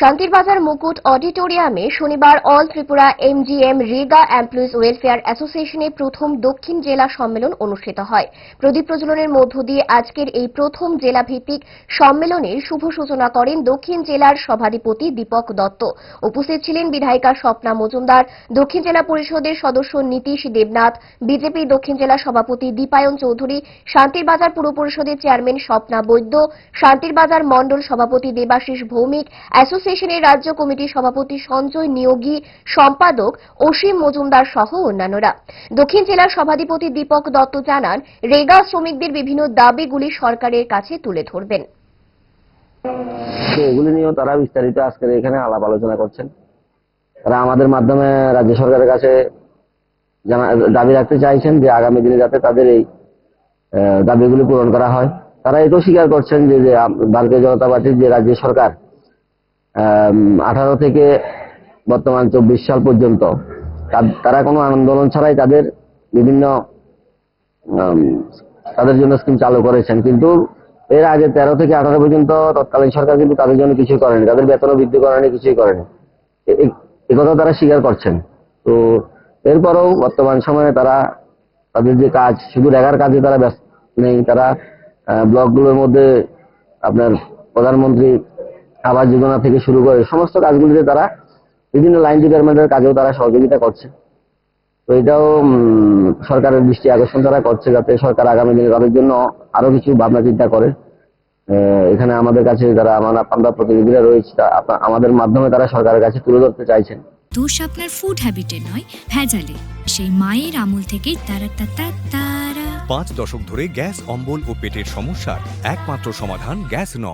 শান্তিরবাজার মুকুট অডিটোরিয়ামে শনিবার all Tripura MGNREGA employees welfare অ্যাসোসিয়েশনের প্রথম দক্ষিণ জেলা সম্মেলন অনুষ্ঠিত হয়। প্রদীপ প্রজ্বলনের মধ্য দিয়ে আজকের এই প্রথম জেলা ভিত্তিক সম্মেলনের শুভ সূচনা করেন দক্ষিণ জেলার সভাধিপতি দীপক দত্ত। উপস্থিত ছিলেন বিধায়িকা স্বপ্না মজুমদার, দক্ষিণ জেলা পরিষদের সদস্য নীতিশ দেবনাথ, বিজেপি দক্ষিণ জেলা সভাপতি দীপায়ন চৌধুরী, শান্তিরবাজার পুর পরিষদের চেয়ারম্যান স্বপ্না বৈদ্য, শান্তিরবাজার মণ্ডল সভাপতি দেবাশিস ভৌমিক অ্যাসোসিয়েশনের রাজ্য কমিটির সভাপতি সঞ্জয় নিয়োগী সম্পাদক অসীম মজুমদার সহ অন্যান্যরা। দক্ষিণ জেলার সভাধিপতি দীপক দত্ত জানান, রেগা শ্রমিকদের বিভিন্ন দাবিগুলি সরকারের কাছে তুলে ধরবেন। এগুলি নিয়েও তারা বিস্তারিত আজকের এখানে আলাপ আলোচনা করছেন। তারা আমাদের মাধ্যমে রাজ্য সরকারের কাছে দাবি রাখতে চাইছেন যে আগামী দিনে যাতে তাদের এই দাবিগুলি পূরণ করা হয়। তারা এটাও স্বীকার করছেন যে ভারতীয় জনতা পার্টির যে রাজ্য সরকার আঠারো থেকে বর্তমান চব্বিশ সাল পর্যন্ত। তারা কোনো আন্দোলন ছাড়াই তাদের বিভিন্ন তাদের জন্য স্কিম চালু করেছেন। কিন্তু এর আগে তেরো থেকে আঠারো পর্যন্ত তৎকালীন সরকার কিন্তু তাদের জন্য কিছুই করেনি। তাদের বেতনও বৃদ্ধি করেনি, কিছুই করেনি। একথা তারা স্বীকার করছেন। তো এরপরও বর্তমান সময়ে তারা তাদের যে কাজ, শুধু রেগার কাজে তারা ব্যস্ত নেই। তারা ব্লকগুলোর মধ্যে আপনার প্রধানমন্ত্রী আবাস যোজনা থেকে শুরু করে সমস্ত কাজগুলিতে তারা বিভিন্ন লাইন ডিপার্টমেন্টের কাজেও তারা সহযোগিতা করছে। তো এটাও সরকারের দৃষ্টি আকর্ষণ তারা করছে যাতে সরকার আগামী দিনে তাদের জন্য আরও কিছু ভাবনা চিন্তা করে। এখানে আমাদের কাছে যারা আমার আমরা প্রতিনিধিরা রয়েছে আমাদের মাধ্যমে তারা সরকারের কাছে তুলে ধরতে চাইছেন। দোষ আপনার ফুড হ্যাবিটের নয় ভেজালে। সেই মায়ের আমল থেকেই তারা তা তারা পাঁচ দশক ধরে গ্যাস অম্বল ও পেটের সমস্যার একমাত্র সমাধান গ্যাস নল।